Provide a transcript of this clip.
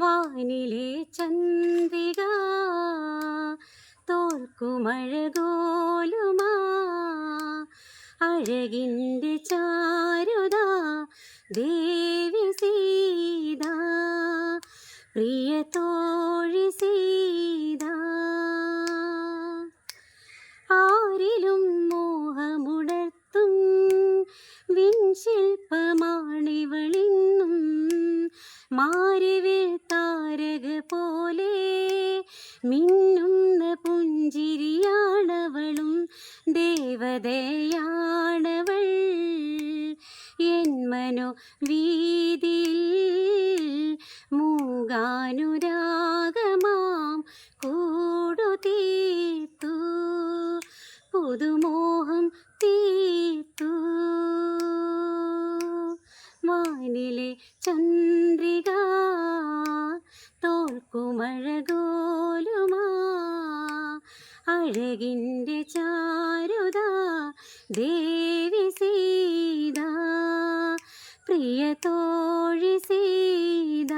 വാനിലെ ചന്ദ്രിക തോൽക്കുമഴകോലുമാ അഴകിന്റെ ചാരുത ദേവി സീത. പ്രിയ തോഴി സീത. ആരിലും മോഹമുണർത്തും വിൻശില്പമാണിവളിന്നും മാരിവിൽ താരക പോലെ മിന്നുന്ന പുഞ്ചിരിയാണവളും ദേവതയാണവൾ. എൻ മനോ വീതിയിൽ മൂകാനുരാഗമാം കൂടു പുതുമോഹം തീർത്തു. വാനിലെ ചന്ദ്രിക തോൽക്കുമഴകോലുമാ അഴകിന്റെ ചാരുത ദേവി സീത പ്രിയ തോഴി സീത.